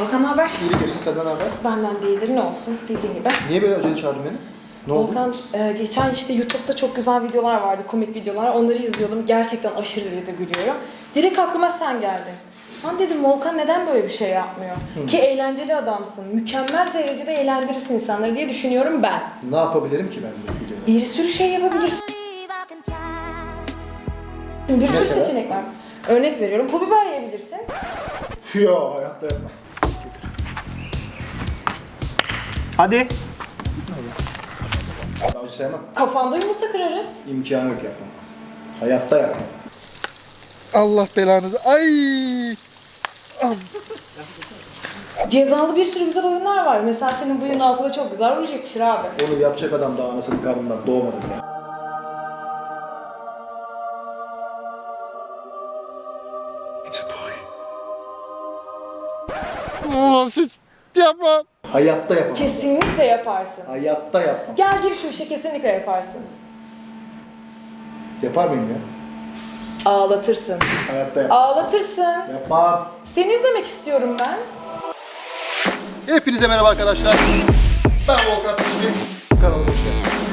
Volkan haber? İyilik olsun senden haber. Benden değildir ne olsun bildiğin gibi. Niye böyle acele çağırdın beni? Ne oldu? Volkan e, geçen işte YouTube'da çok güzel videolar vardı, komik videolar. Onları izliyordum. Gerçekten aşırı derecede gülüyorum. Direkt aklıma sen geldin. Lan dedim Volkan neden böyle bir şey yapmıyor? Ki eğlenceli adamsın. Mükemmel derecede eğlendirirsin insanları diye düşünüyorum ben. Ne yapabilirim ki ben bu videoda? Bir sürü şey yapabilirsin. Bir sürü Mesela? seçenek var. Örnek veriyorum. Pul biber yiyebilirsin. Yo hayatta yapmam. Hadi. Ben sevmem. Kafanda yumurta kırarız. İmkanı yok yapmam. Hayatta yapmam. Allah belanızı. Ay! Cezalı bir sürü güzel oyunlar var. Mesela senin buyun altında çok güzel ruj yakışır abi. Onu yapacak adam daha anasının karnından doğmadı ya. Ulan siz yapma. Hayatta yapamam. Kesinlikle yaparsın. Hayatta yapmam. Gel gir şu işe kesinlikle yaparsın. Yapar mıyım ya? Ağlatırsın. Hayatta yapmam. Ağlatırsın. Yapmam. Seni izlemek istiyorum ben. Hepinize merhaba arkadaşlar. Ben Volkan Pişkin. Kanalıma hoş geldiniz.